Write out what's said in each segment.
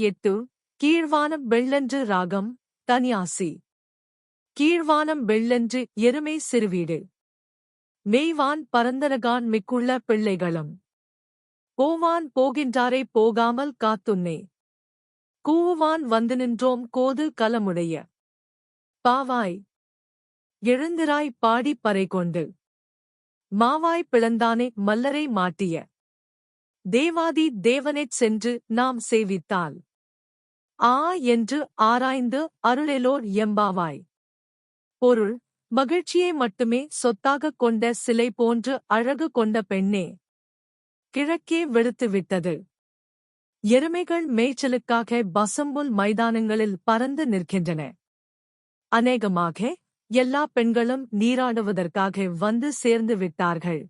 எட்டு கீழ்வானம் வெள்ளன்று ராகம் தனியாசி. கீழ்வானம் வெள்ளன்று எருமை சிறுவீடு. மெய்வான் பரந்தனகான் மிக்குள்ள பிள்ளைகளும். போவான் போகின்றாரை போகாமல் காத்துன்னே கூவான் வந்து நின்றோம் கோது கலமுடைய பாவாய். எழுந்திராய் பாடிப் பறை கொண்டு. மாவாய் பிளந்தானே மல்லரை மாட்டிய. தேவாதி தேவனைச் சென்று நாம் சேவித்தாள் ஆ என்று ஆராய்ந்து அருளெலோர் எம்பாவாய். பொருள் மகிழ்ச்சியை மட்டுமே சொத்தாகக் கொண்ட சிலை போன்று அழகு கொண்ட பெண்ணே. கிழக்கே வெளுத்து விட்டது. எருமைகள் மேய்ச்சலுக்காக பசம்புல் மைதானங்களில் பறந்து நிற்கின்றன. அநேகமாக எல்லா பெண்களும் நீராடுவதற்காக வந்து சேர்ந்து விட்டார்கள்.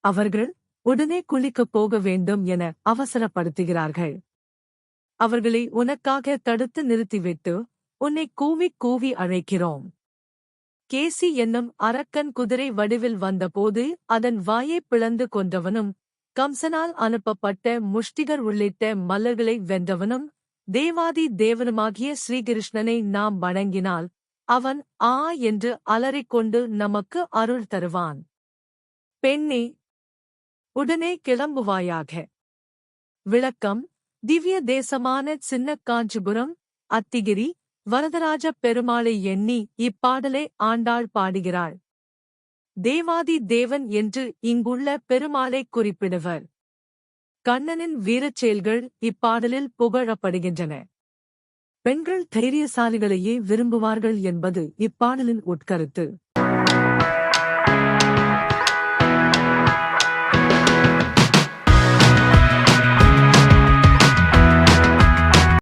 அவர்கள் உடனே குளிக்கப் போக வேண்டும் என அவசரப்படுத்துகிறார்கள். அவர்களை உனக்காக தடுத்து நிறுத்திவிட்டு உன்னை கூவி கூவி அழைக்கிறோம். கேசி என்னும் அரக்கன் குதிரை வடிவில் வந்தபோது அதன் வாயைப் பிளந்து கொண்டவனும் கம்சனால் அனுப்பப்பட்ட முஷ்டிகர் உள்ளிட்ட மல்லர்களை வென்றவனும் தேவாதி தேவனுமாகிய ஸ்ரீகிருஷ்ணனை நாம் வணங்கினால் அவன் ஆ என்று அலறிக்கொண்டு நமக்கு அருள் தருவான். பெண்ணே உடனே கிளம்புவாயாக. விளக்கம் திவ்ய தேசமான சின்ன காஞ்சிபுரம் அத்திகிரி வரதராஜ பெருமாளை எண்ணி இப்பாடலை ஆண்டாள் பாடுகிறாள். தேவாதி தேவன் என்று இங்குள்ள பெருமாளை குறிப்பிடுவர். கண்ணனின் வீரச் செயல்கள் இப்பாடலில் புகழப்படுகின்றன. பெண்கள் தைரியசாலிகளையே விரும்புவார்கள் என்பது இப்பாடலின் உட்கருத்து.